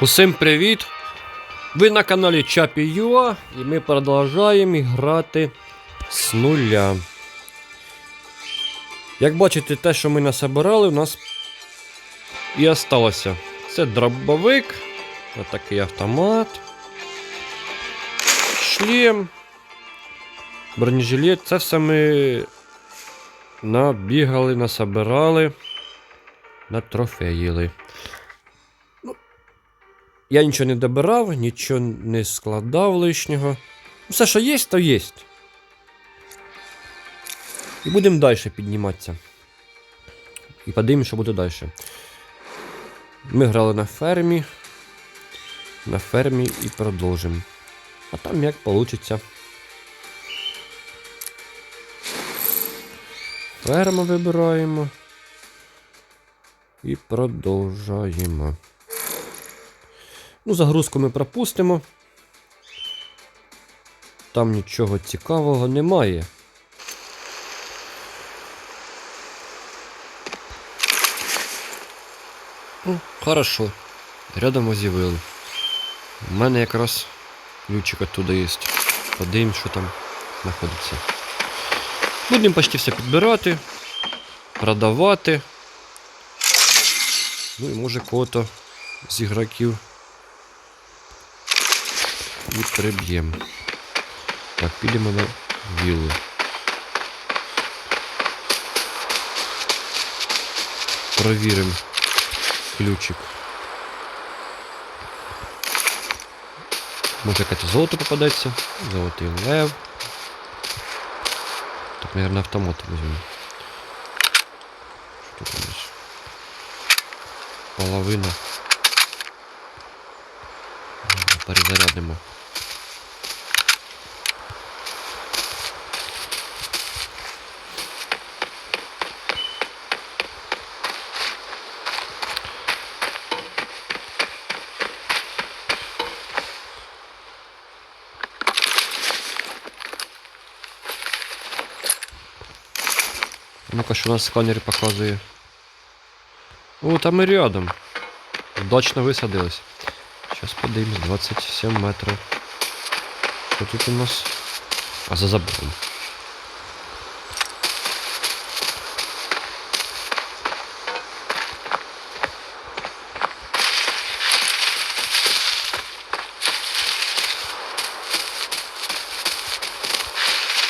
Усім привіт! Ви на каналі Чапі Юа і ми продовжуємо грати з нуля. Як бачите, те, що ми насобирали, у нас і осталося. Це дробовик, отакий автомат, шлем, бронежилет. Це все ми набігали, насобирали, натрофеїли. Я нічого не добирав, нічого не складав лишнього. Все, що є, то є. І будемо далі підніматися. І подивимося, що буде далі. Ми грали на фермі. На фермі і продовжимо. А там як вийде. Ферму вибираємо. І продовжуємо. Ну, загрузку ми пропустимо. Там нічого цікавого немає. Ну, хорошо. Рядом озівили. У мене якраз ключик оттуда є. Подивимось, що там знаходиться. Будемо почти все підбирати, продавати. Ну і може кого-то з ігроків і приб'ємо. Так, підемо на віллу. Провіримо ключик. Може якесь золото попадеться. Золотий лев. Так, наверное, автомат візьмемо. Що тут у нас? Половина. Перезарядимо. Що у нас сканер показує. О, там і рядом. Удачно висадились. Сейчас подивимось, 27 метрів. Що тут у нас? А за забором.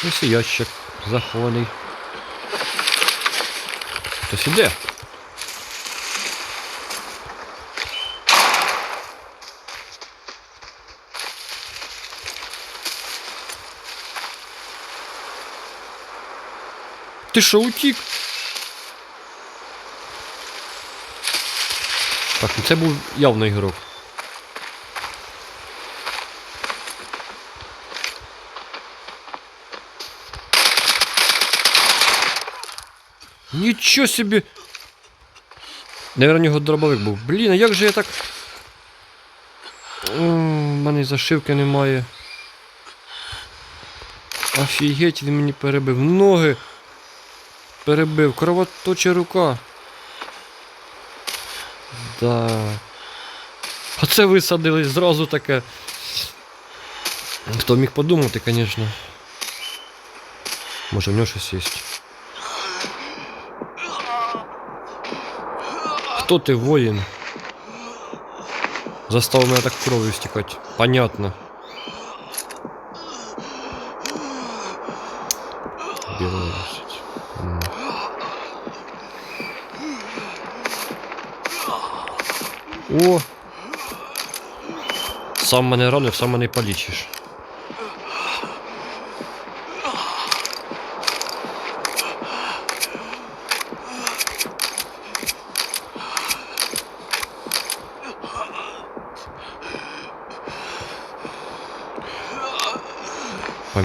Ось ящик захований. Хтось іде. Ти що утік? Так, ну це був явно ігрок. Нічого собі. Наверно, у нього дробовик був. Блін, а як же я так. В мене зашивки немає. Офігеть, він мені перебив ноги. Перебив, кровоточе рука. Да. Оце висадились зразу таке. Хто міг подумати, звісно. Може в нього щось є. Хто ти воїн? Застав мене так кров'ю стікати. Понятно. Білорусить. М. О! Сам мене ранив, сам мене й полічиш.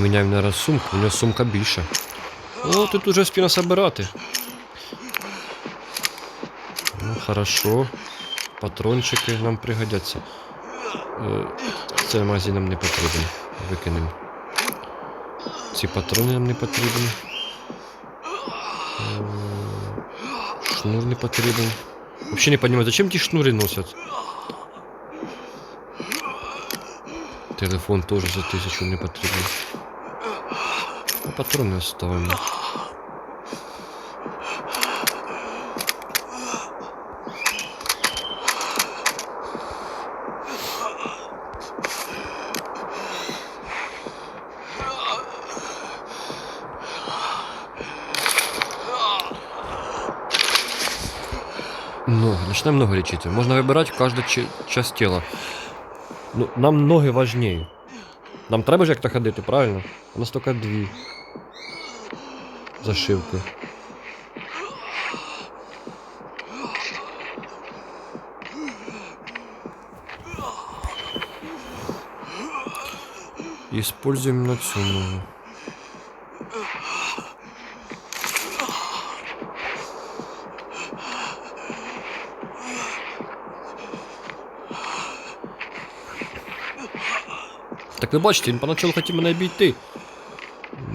Поміняємо наразі сумку, у нього сумка більша. О, тут уже спіна собирати. Ну, хорошо. Патрончики нам пригодяться. Е, Це магазин нам не потрібен. Викинемо. Ці патрони нам не потрібні. Е, Шнур не потрібен. Вообще не понимаю, зачем ті шнури носять? Телефон теж за тисячу не потрібен. Ну, патрони оставимо. Ноги. Начнем ноги лечить. Можно выбирать каждую часть тела. Ну, нам ноги важнее. Нам треба ж як-то ходити, правильно? У нас тільки дві. Зашивки. Используем на цю ногу. Так ви бачите, він поначалу хотів мене обійти.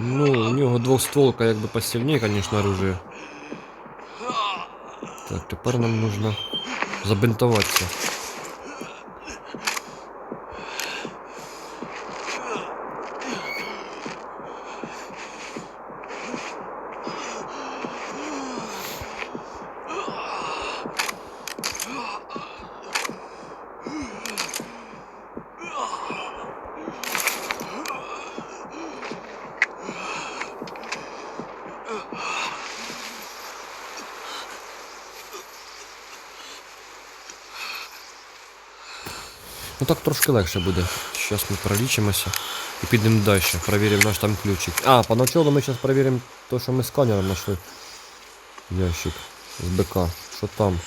Ну, у нього двохстволка якби посильнее, конечно, оружие. Так, тепер нам нужно забинтуватися. Ну так трошки легше буде. Зараз ми пролічимося і підемо далі. Провіримо наш там ключик. А, поначалу ми зараз перевіримо те, що ми сканером знайшли. Ящик з БК. Що там?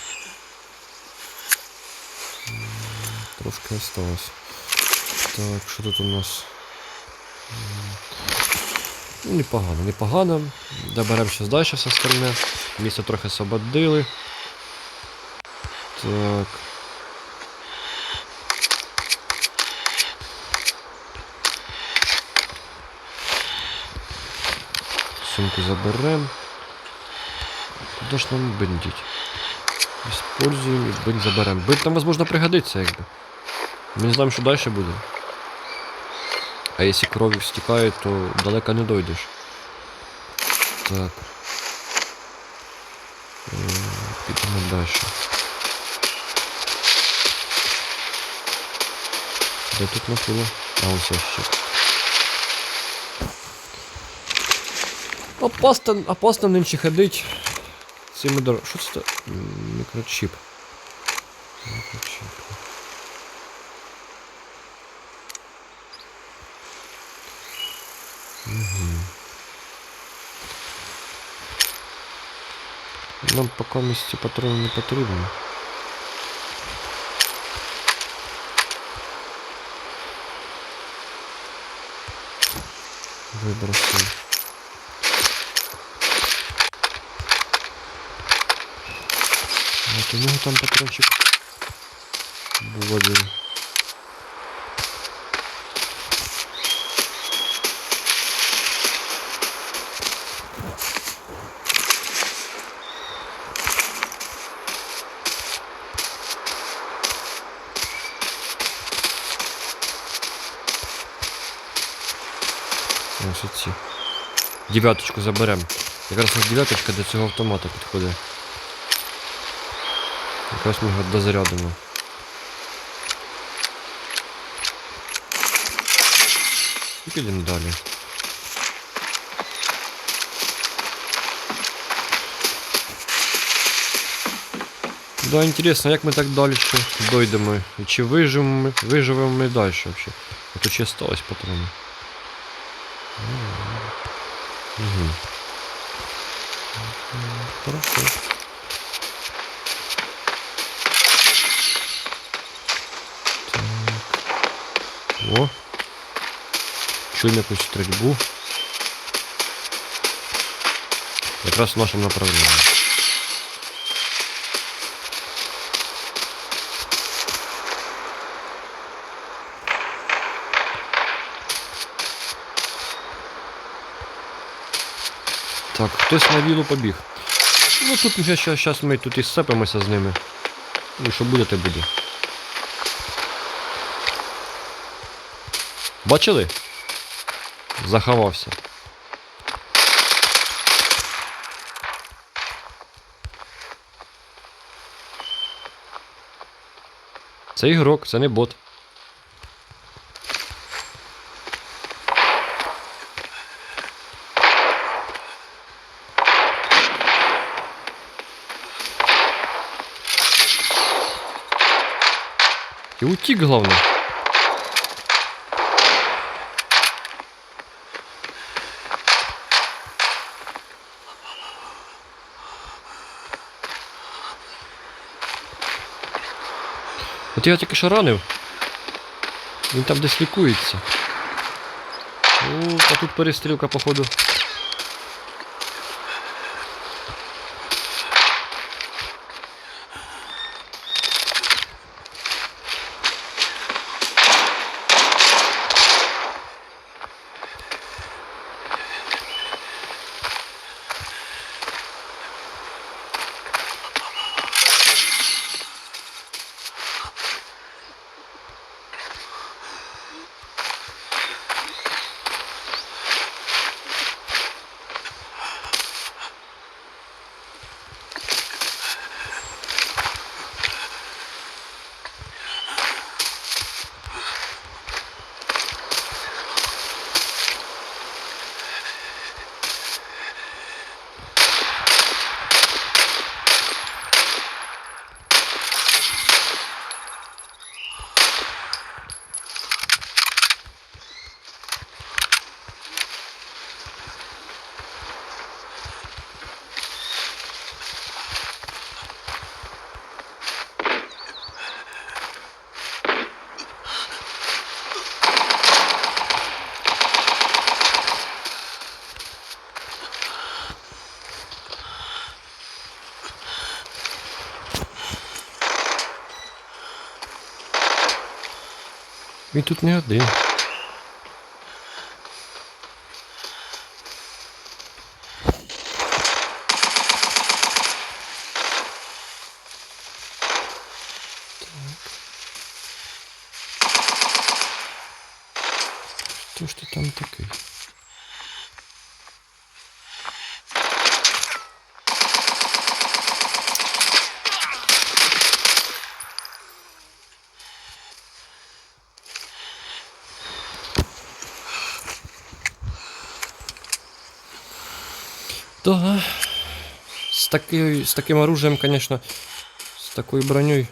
Трошки осталось. Так, що тут у нас? Ну, непогано, непогано. Доберемо зараз далі все остальне. Місце трохи освободили. Так. Сумку заберем. Куда ж нам бендить? Используем и бинт заберем. Бинт нам, возможно, пригодится, якби. Ми не знаємо, що далі буде. А якщо кров стікає, то далеко не дойдеш. Так. Е, Підемо далі. Де тут нас було? А ось Опасно, опасно нинче ходить. Цими дор... Що це? Мікрочіп. Мікрочіп. Угу. Нам поки місці патрони не потрібні. Вибросив. От у нього там патрончик був один. Ось оці. Дев'яточку заберемо. Якраз ось дев'яточка до цього автомата підходить. Якраз ми його дозарядимо. І підемо далі. Да, інтересно, як ми так далі ще дойдемо. І чи виживемо виживемо ми далі взагалі. А то ще осталось патрони. Угу. Хорошо. О. Чуємо якусь стрільбу. Якраз в нашому направленні. Так, хтось на вілу побіг. Ну тут вже зараз ми тут і сцепимося з ними. Ну що буде, те буде. Бачили? Заховався. Це ігрок, це не бот. І утік, головне. Я тільки що ранив. Він там десь лікується. О, а тут перестрілка, походу. Він тут не один. Хто ж ти там такий? Да. С, такой, с таким оружием, конечно, с такой броней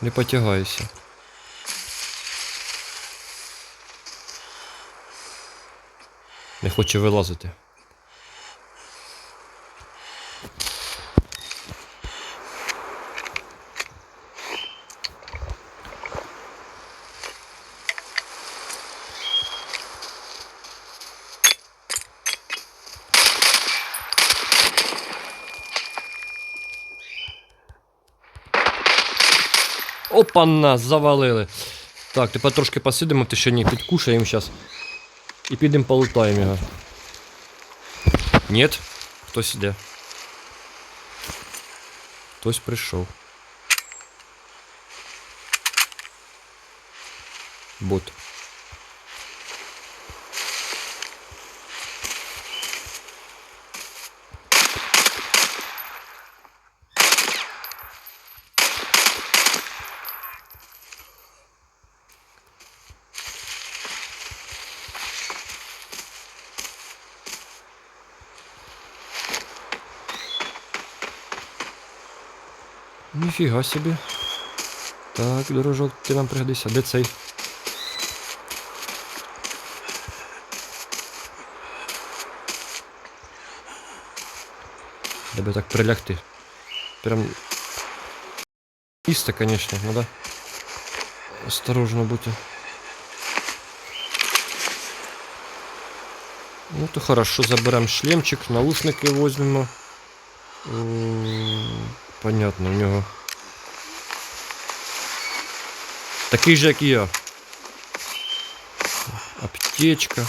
не потягайся. Не хоче вилазити. Опа, нас завалили. Так, тепер трошки посидимо в тишині, підкушаємо зараз. І підемо полутаємо його. Нет, хтось іде. Хтось прийшов. Бот. Ніфіга собі. Так, дорожок, ти нам пригодишся. Де цей? Де би так прилягти? Прям. Місце, конечно, надо осторожно бути. Ну то хорошо, заберемо шлемчик, наушники возьмемо. Понятно, у нього. Такий же, як і я. Аптечка.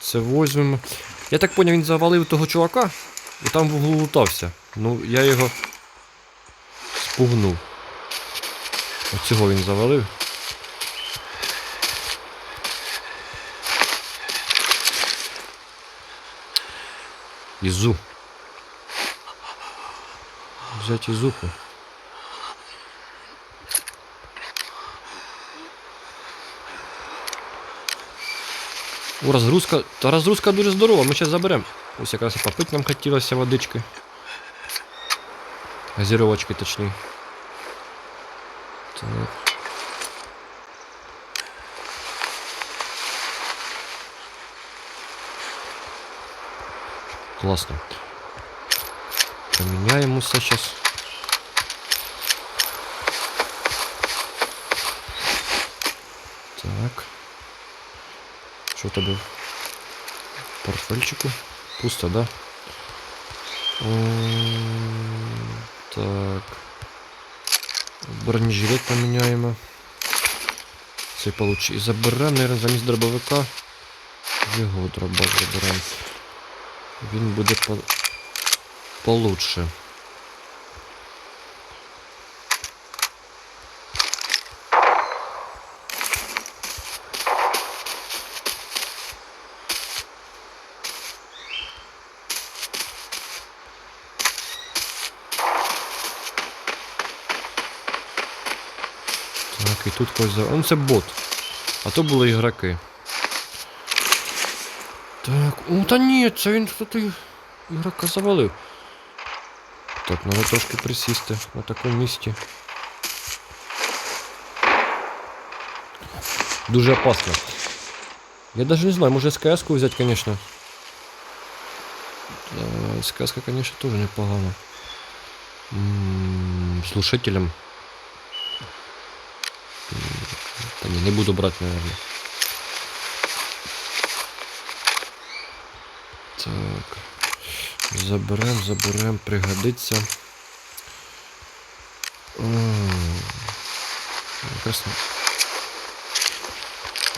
Це возьмемо. Я так поняв, він завалив того чувака і там в углу лутався. Ну, я його спугнув. Оцього він завалив. Ізу. Взять ізуху. О, розгрузка. Та розгрузка дуже здорова, ми зараз заберемо. Ось якраз і попити нам хотілося водички. Газіровочки точні. Так. Класно. Поміняємося зараз. Так. Що в тебе в портфельчику? Пусто, да? М, Так. Бронежилет поміняємо. Це получ... І заберемо, наверное, замість дробовика. Його дробак заберемо. Він буде по... получше. і тут когось за. Он це бот. А то були ігроки. Так, о, та ні, це він тут і- ігрока завалив. Так, треба трошки присісти на такому місці. Дуже опасно. Я даже не знаю, може СКС-ку взять, конечно. Да, СКС-ка, конечно, тоже непогано. М, Слушателям. Не буду брати, наверное. Так. Заберем, заберем, пригодиться. М,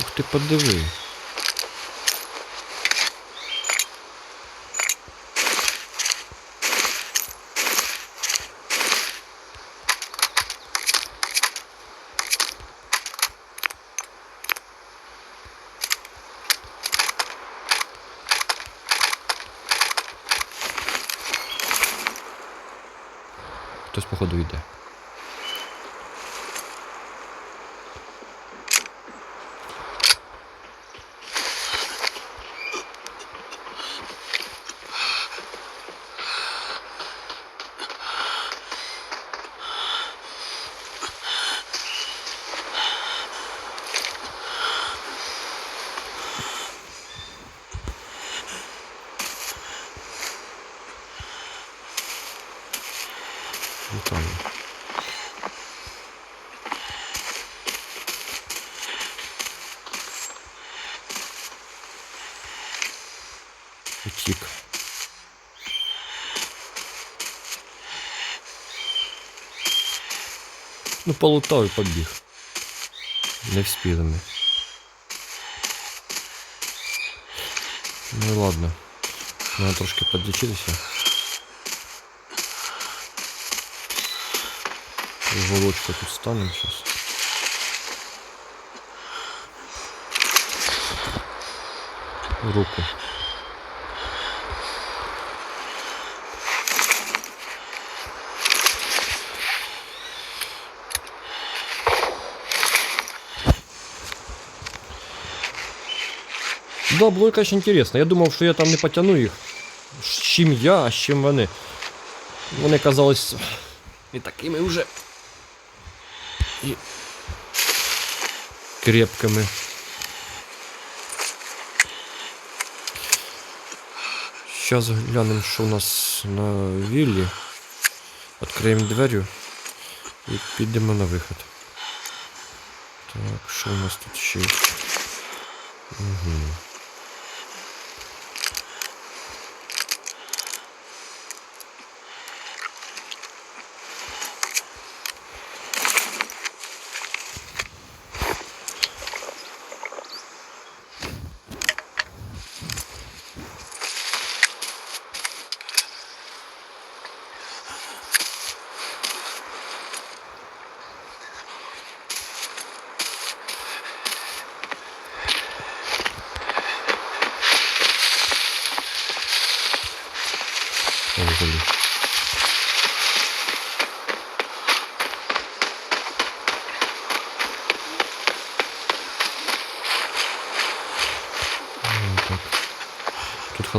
Ух ти, подиви. Походу, йде. Вітаю. Утік. Ну, полутав і побіг. Не вспіли ми. Ну і ладно. Надо трошки подлічитися. Уголочку тут станем сейчас. Руку. Да, було якось інтересно. Я думав, що я там не потягну їх. З чим я, а з чим вони. Вони казались не такими вже. І крепкими. Сейчас глянем, що у нас на віллі. Відкриємо дверю і підемо на вихід. Так, що у нас тут ще? Угу.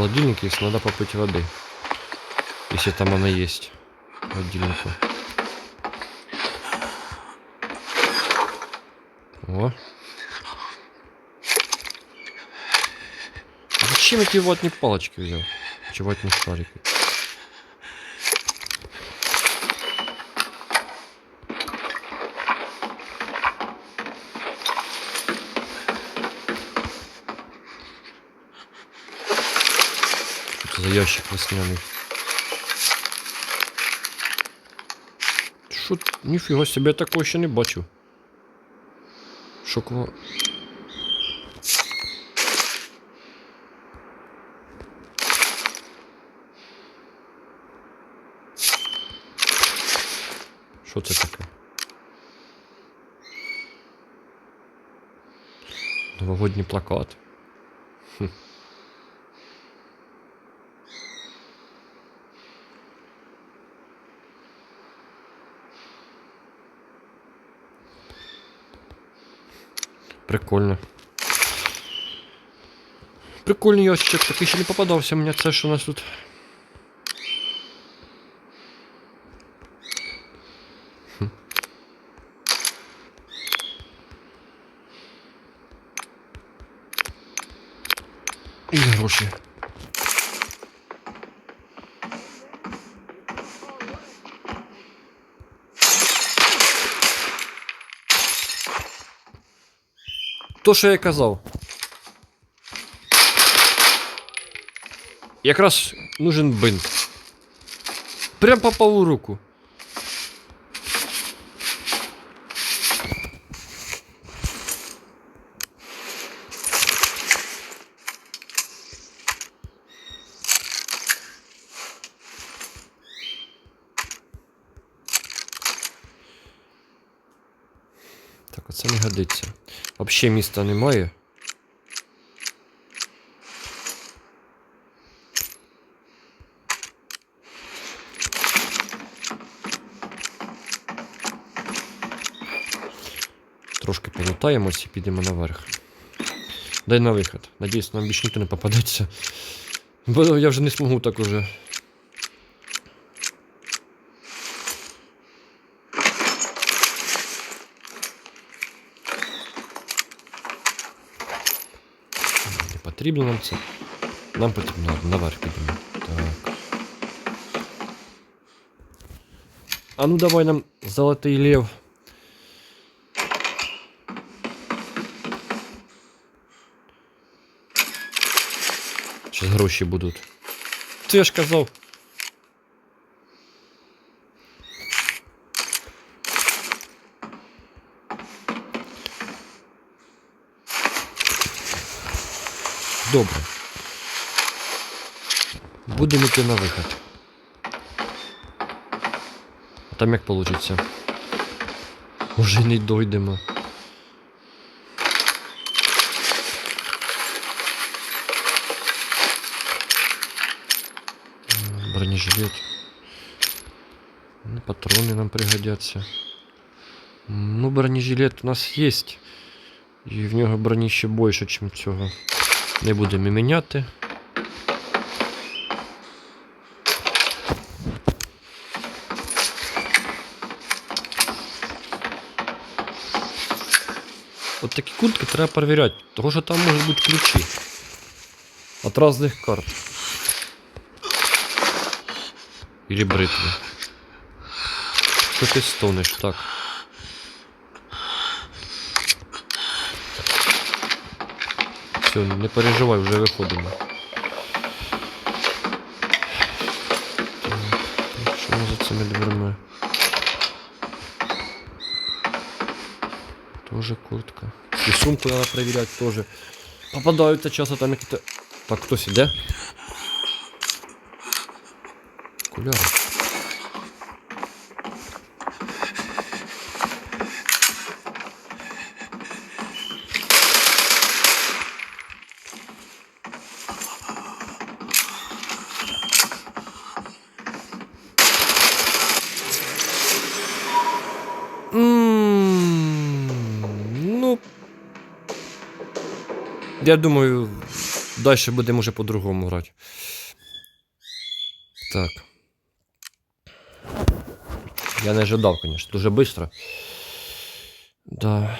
Холодильник есть, надо попить воды. Если там она есть. Холодильнику. О. А Зачем эти ватные палочки взял? Чи ватные шарики? Что это за ящик весняный? Що? Ніфіга себе, я такого ще не бачив. Шокова. Що це таке? Новогодній плакат. Прикольно. Прикольний ящичок, такий ще не попадався мені це, що у нас тут. Хм. І гроші. То, що я казав. Якраз нужен бинт. Прям попав у руку. Так, оце не годиться. Вообще міста немає. Трошки полутаємось і підемо наверх. Дай на вихід. Надіюсь, нам більше ніхто не попадеться. Бо я вже не змогу так уже. потрібно нам це. Нам потрібно наверх підемо. Так. А ну давай нам золотий лев. Щас гроші будуть. Це я ж казав. Добре. Будемо йти на вихід. А там як получиться? Може й не дойдемо. М, Бронежилет. Ну, патроны нам пригодятся. М, Ну, бронежилет у нас есть. І в нього броні ще більше, ніж цього. Не будемо міняти. От такі куртки треба перевіряти, тому що там можуть бути ключі. От різних карт. Или бритви. Що ти стонеш? Так. Все, не переживай, вже виходимо. Так, Що ми за цими дверми? Тоже куртка. І сумку треба перевіряти теж. Попадаються часто там якісь. Так, хтось іде? Окуляри. Я думаю, Далі будемо вже по-другому грати. Так. Я не ожидав, конечно, дуже швидко. Да.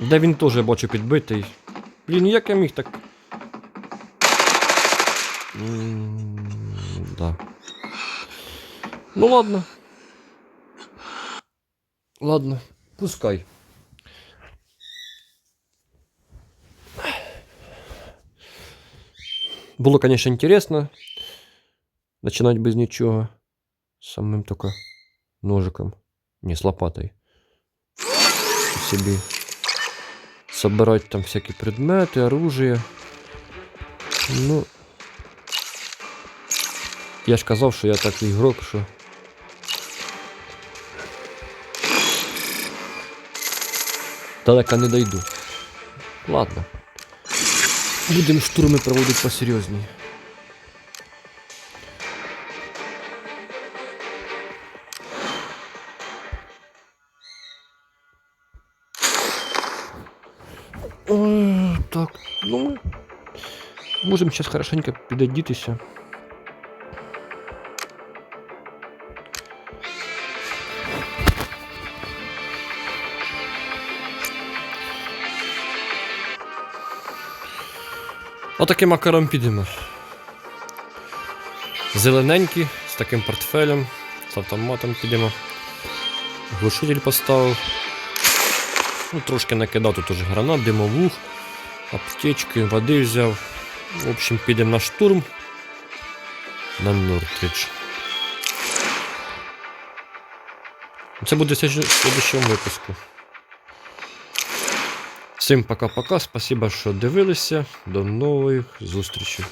Де він теж бачу підбитий. Блін, як я міг так. М, Да. Ну ладно. Ладно, пускай. Було, конечно, интересно. Начинать без ничего. Самим только ножиком. Не, с лопатой. Себе. Собирать там всякие предметы, оружие. Ну. Я ж казав, що я такий ігрок, що. Далеко не дойду. Ладно. Будемо штурми проводити посерйозні. Ой, Так, ну ми можемо зараз хорошенько підодітися. Отаким макаром підемо. Зелененький, з таким портфелем, з автоматом підемо. Глушитель поставив. Ну, трошки накидав тут уже гранат, димовух, аптечки, води взяв. В общем, підемо на штурм на Нортридж. Це буде в следующому випуску. Всім пока-пока. Спасибо, що дивилися. До нових зустрічей.